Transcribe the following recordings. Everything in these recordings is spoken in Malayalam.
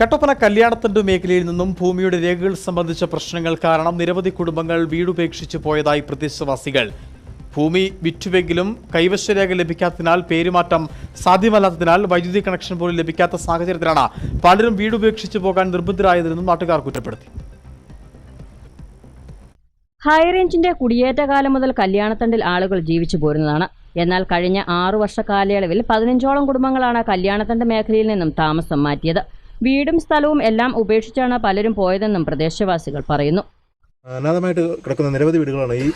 കട്ടപ്പന കല്യാണത്തണ്ട് മേഖലയിൽ നിന്നും ഭൂമിയുടെ രേഖകൾ സംബന്ധിച്ച പ്രശ്നങ്ങൾ കാരണം നിരവധി കുടുംബങ്ങൾ വീടുപേക്ഷിച്ചു പോയതായി പ്രദേശവാസികൾ. ഭൂമി വിറ്റുവെങ്കിലും കൈവശരേഖ ലഭിക്കാത്തതിനാൽ പേരുമാറ്റം സാധ്യമല്ലാത്തതിനാൽ വൈദ്യുതി കണക്ഷൻ പോലും ലഭിക്കാത്ത സാഹചര്യത്തിലാണ് പലരും വീടുപേക്ഷിച്ചു പോകാൻ നിർബന്ധരായതെന്നും നാട്ടുകാർ കുറ്റപ്പെടുത്തി. ഹൈറേഞ്ചിന്റെ കുടിയേറ്റ കാലം മുതൽ കല്യാണത്തണ്ടിൽ ആളുകൾ ജീവിച്ചു പോരുന്നതാണ്. എന്നാൽ കഴിഞ്ഞ ആറു വർഷ കാലയളവിൽ പതിനഞ്ചോളം കുടുംബങ്ങളാണ് കല്യാണത്തണ്ട് മേഖലയിൽ നിന്നും താമസം മാറ്റിയത്. വീടും സ്ഥലവും എല്ലാം ഉപേക്ഷിച്ചാണ് പലരും പോയതെന്നും പ്രദേശവാസികൾ പറയുന്നു. അനാഥമായിട്ട് കിടക്കുന്ന നിരവധി വീടുകളാണ് ഈ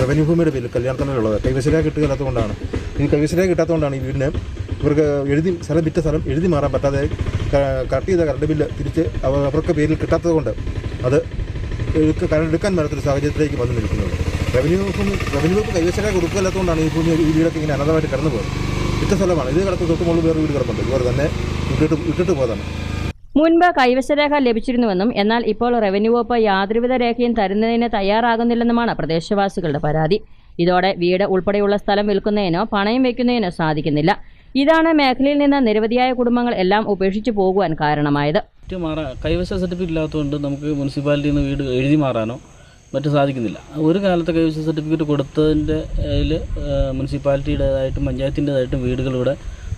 റവന്യൂ ഭൂമിയുടെ പേരിൽ കല്യാണത്തിനുള്ളത്. കൈവശരേഖ കിട്ടുകയില്ലാത്തതുകൊണ്ടാണ് ഈ കൈവശരേഖ കിട്ടാത്തതുകൊണ്ടാണ് ഈ വീടിന് ഇവർക്ക് എഴുതി സ്ഥലം വിറ്റ സ്ഥലം എഴുതി മാറാൻ പറ്റാതെ കട്ട് ചെയ്ത കറണ്ട് ബില്ല് തിരിച്ച് അവ- അവർക്ക് പേരിൽ കിട്ടാത്തതുകൊണ്ട് അത് കറണ്ട് എടുക്കാൻ മേലത്തൊരു സാഹചര്യത്തിലേക്ക് വന്നു നിൽക്കുന്നത്. റവന്യൂ ഭൂമി റവന്യൂ വകുപ്പ് കൈവശരേഖ കൊടുക്കില്ലാത്തതുകൊണ്ടാണ് ഈ ഭൂമി ഈ വീടൊക്കെ ഇങ്ങനെ അനാഥമായിട്ട് കടന്നു പോകുന്നത് വിറ്റ സ്ഥലമാണ്. ഇത് കിടക്കുന്ന തൊട്ട് മുകളിൽ വേറെ വീട് കിടപ്പുണ്ട്. ഇതുപോലെ തന്നെ ഇട്ടിട്ട് ഇട്ടിട്ട് പോയതാണ്. മുൻപ് കൈവശരേഖ ലഭിച്ചിരുന്നുവെന്നും എന്നാൽ ഇപ്പോൾ റവന്യൂ വകുപ്പ് യാതൊരുവിധ രേഖയും തരുന്നതിന് തയ്യാറാകുന്നില്ലെന്നുമാണ് പ്രദേശവാസികളുടെ പരാതി. ഇതോടെ വീട് ഉൾപ്പെടെയുള്ള സ്ഥലം വിൽക്കുന്നതിനോ പണയം വയ്ക്കുന്നതിനോ സാധിക്കുന്നില്ല. ഇതാണ് മേഖലയിൽ നിന്ന് നിരവധിയായ കുടുംബങ്ങൾ എല്ലാം ഉപേക്ഷിച്ചു പോകുവാൻ കാരണമായത്. കൈവശ സർട്ടിഫിക്കറ്റ് ഇല്ലാത്തതുകൊണ്ട് നമുക്ക് മുനിസിപ്പാലിറ്റിയിൽ നിന്ന് വീട് എഴുതി മാറാനോ മറ്റു സാധിക്കുന്നില്ല. ഒരു കാലത്ത് കൈവശ സർട്ടിഫിക്കറ്റ് കൊടുത്തതിന്റെ മുനിസിപ്പാലിറ്റിയുടേതായിട്ടും പഞ്ചായത്തിന്റെതായിട്ടും വീടുകൾ ഇവിടെ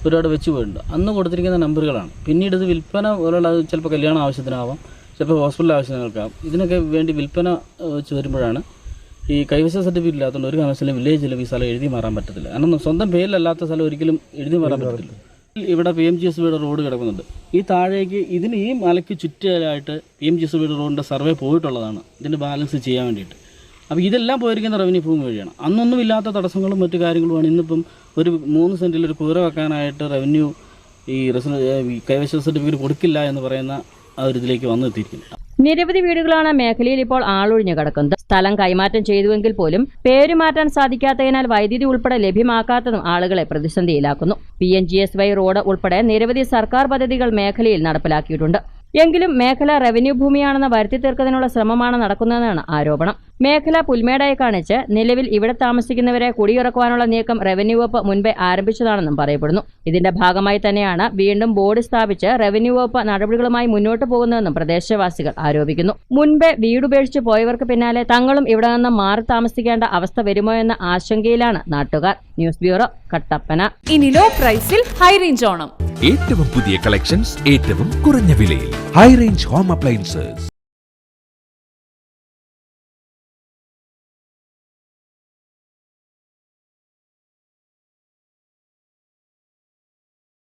ഒരുപാട് വെച്ച് പോയിട്ടുണ്ട്. അന്ന് കൊടുത്തിരിക്കുന്ന നമ്പറുകളാണ്. പിന്നീട് ഇത് വിൽപ്പന പോലുള്ള ചിലപ്പോൾ കല്യാണ ആവശ്യത്തിനാവാം ചിലപ്പോൾ ഹോസ്പിറ്റൽ ആവശ്യങ്ങൾക്കാവും. ഇതിനൊക്കെ വേണ്ടി വിൽപ്പന വെച്ച് വരുമ്പോഴാണ് ഈ കൈവശ സർട്ടിഫിക്കറ്റ് ഇല്ലാത്തതുകൊണ്ട് ഒരു കാരണവശാലും വില്ലേജിലും ഈ സ്ഥലം എഴുതി മാറാൻ പറ്റത്തില്ല. കാരണം സ്വന്തം പേരിലല്ലാത്ത സ്ഥലം ഒരിക്കലും എഴുതി മാറാൻ പറ്റത്തില്ല. ഇവിടെ പി എം ജി എസ് ബിയുടെ റോഡ് കിടക്കുന്നുണ്ട്. ഈ താഴേക്ക് ഇതിന് ഈ മലയ്ക്ക് ചുറ്റിലായിട്ട് പി എം ജി എസ് ബിയുടെ റോഡിന്റെ സർവേ പോയിട്ടുള്ളതാണ്. ഇതിന്റെ ബാലൻസ് ചെയ്യാൻ വേണ്ടിയിട്ട്. അപ്പോൾ ഇതെല്ലാം പോയിരിക്കുന്ന റവന്യൂ ഭൂമി വഴിയാണ്. അന്നൊന്നും ഇല്ലാത്ത തടസ്സങ്ങളും മറ്റു കാര്യങ്ങളുമാണ് ഇന്നിപ്പം ഒരു മൂന്ന് സെന്റിൽ ഒരു കുതിര വെക്കാനായിട്ട് റവന്യൂ ഈ കൈവശ സർട്ടിഫിക്കറ്റ് കൊടുക്കില്ല എന്ന് പറയുന്ന ആ ഒരു ഇതിലേക്ക് വന്നെത്തിയിരിക്കുന്നത് നിരവധി വീടുകളാണ് മേഖലയിൽ ഇപ്പോൾ ആളൊഴിഞ്ഞു കിടക്കുന്നത്. സ്ഥലം കൈമാറ്റം ചെയ്തുവെങ്കിൽ പോലും പേര് മാറ്റാൻ സാധിക്കാത്തതിനാൽ വൈദ്യുതി ഉൾപ്പെടെ ലഭ്യമാക്കാത്തതും ആളുകളെ പ്രതിസന്ധിയിലാക്കുന്നു. P N G S Y road ഉൾപ്പെടെ നിരവധി സർക്കാർ പദ്ധതികൾ മേഖലയിൽ നടപ്പിലാക്കിയിട്ടുണ്ട്. എങ്കിലും മേഖല റവന്യൂ ഭൂമിയാണെന്ന് വരുത്തി തീർക്കുന്നതിനുള്ള ശ്രമമാണ് നടക്കുന്നതെന്നാണ് ആരോപണം. മേഖല പുൽമേടായി കാണിച്ച് നിലവിൽ ഇവിടെ താമസിക്കുന്നവരെ കുടിയിറക്കുവാനുള്ള നീക്കം റവന്യൂ വകുപ്പ് മുൻപേ ആരംഭിച്ചതാണെന്നും പറയപ്പെടുന്നു. ഇതിന്റെ ഭാഗമായി തന്നെയാണ് വീണ്ടും ബോർഡ് സ്ഥാപിച്ച് റവന്യൂ വകുപ്പ് നടപടികളുമായി മുന്നോട്ട് പോകുന്നതെന്നും പ്രദേശവാസികൾ ആരോപിക്കുന്നു. മുൻപേ വീടുപേക്ഷിച്ച് പോയവർക്ക് പിന്നാലെ തങ്ങളും ഇവിടെ നിന്ന് മാറി താമസിക്കേണ്ട അവസ്ഥ വരുമോ എന്ന ആശങ്കയിലാണ് നാട്ടുകാർ. News bureau Kattappana. ഇനി ലോ പ്രൈസിൽ ഹൈ റേഞ്ച് ഓണം. ഏറ്റവും പുതിയ കളക്ഷൻസ് ഏറ്റവും കുറഞ്ഞ വിലയിൽ. High range home appliances